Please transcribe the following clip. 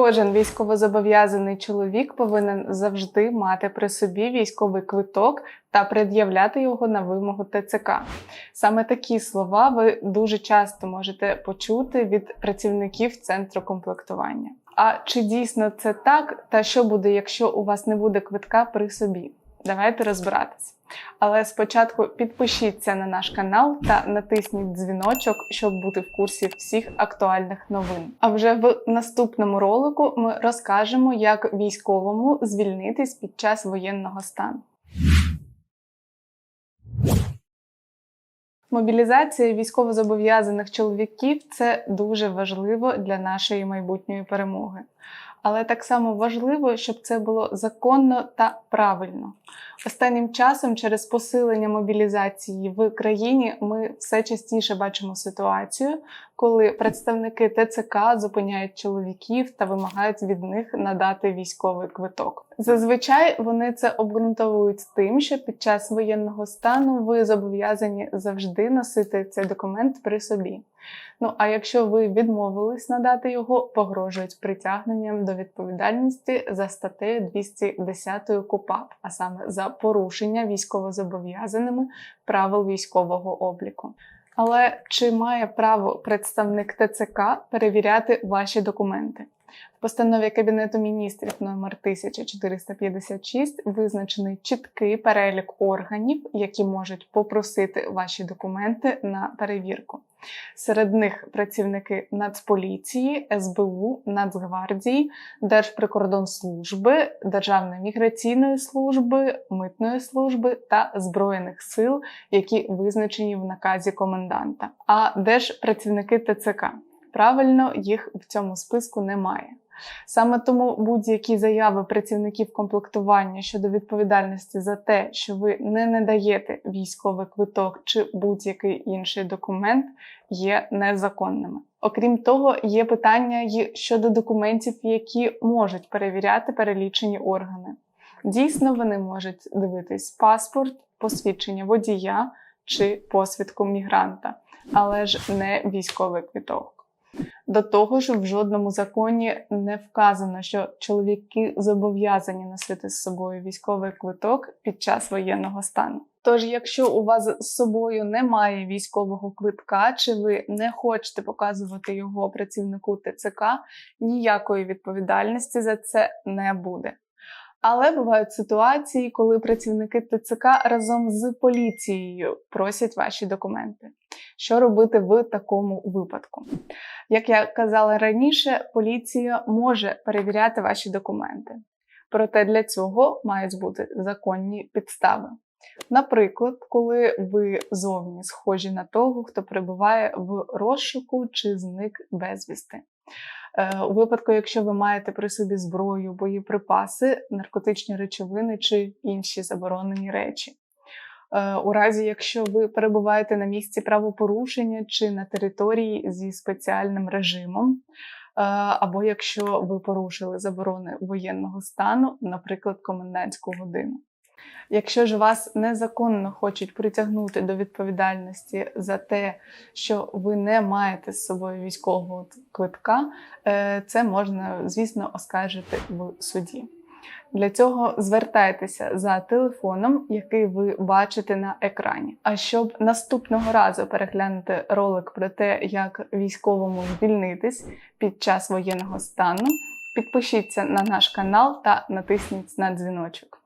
Кожен військовозобов'язаний чоловік повинен завжди мати при собі військовий квиток та пред'являти його на вимогу ТЦК. Саме такі слова ви дуже часто можете почути від працівників центру комплектування. А чи дійсно це так? Та що буде, якщо у вас не буде квитка при собі? Давайте розбиратися. Але спочатку підпишіться на наш канал та натисніть дзвіночок, щоб бути в курсі всіх актуальних новин. А вже в наступному ролику ми розкажемо, як військовому звільнитись під час воєнного стану. Мобілізація військовозобов'язаних чоловіків це дуже важливо для нашої майбутньої перемоги. Але так само важливо, щоб це було законно та правильно. Останнім часом, через посилення мобілізації в країні, ми все частіше бачимо ситуацію, коли представники ТЦК зупиняють чоловіків та вимагають від них надати військовий квиток. Зазвичай вони це обґрунтовують тим, що під час воєнного стану ви зобов'язані завжди носити цей документ при собі. Ну а якщо ви відмовились надати його, погрожують притягненням до відповідальності за статтею 210 КУПАП, а саме за порушення військовозобов'язаними правил військового обліку. Але чи має право представник ТЦК перевіряти ваші документи? В постанові Кабінету міністрів номер 1456 визначений чіткий перелік органів, які можуть попросити ваші документи на перевірку. Серед них працівники Нацполіції, СБУ, Нацгвардії, Держприкордонслужби, Державної міграційної служби, митної служби та Збройних сил, які визначені в наказі коменданта. А де ж працівники ТЦК? Правильно, їх в цьому списку немає. Саме тому будь-які заяви працівників комплектування щодо відповідальності за те, що ви не надаєте військовий квиток чи будь-який інший документ, є незаконними. Окрім того, є питання й щодо документів, які можуть перевіряти перелічені органи. Дійсно, вони можуть дивитись паспорт, посвідчення водія чи посвідку мігранта, але ж не військовий квиток. До того ж, в жодному законі не вказано, що чоловіки зобов'язані носити з собою військовий квиток під час воєнного стану. Тож, якщо у вас з собою немає військового квитка, чи ви не хочете показувати його працівнику ТЦК, ніякої відповідальності за це не буде. Але бувають ситуації, коли працівники ТЦК разом з поліцією просять ваші документи. Що робити в такому випадку? Як я казала раніше, поліція може перевіряти ваші документи. Проте для цього мають бути законні підстави. Наприклад, коли ви зовні схожі на того, хто перебуває в розшуку чи зник безвісти. Е, у випадку, якщо ви маєте при собі зброю, боєприпаси, наркотичні речовини чи інші заборонені речі. Е, у разі, якщо ви перебуваєте на місці правопорушення чи на території зі спеціальним режимом, е, або якщо ви порушили заборони воєнного стану, наприклад, комендантську годину. Якщо ж вас незаконно хочуть притягнути до відповідальності за те, що ви не маєте з собою військового квитка, е, це можна, звісно, оскаржити в суді. Для цього звертайтеся за телефоном, який ви бачите на екрані. А щоб наступного разу переглянути ролик про те, як військовому звільнитись під час воєнного стану, підпишіться на наш канал та натисніть на дзвіночок.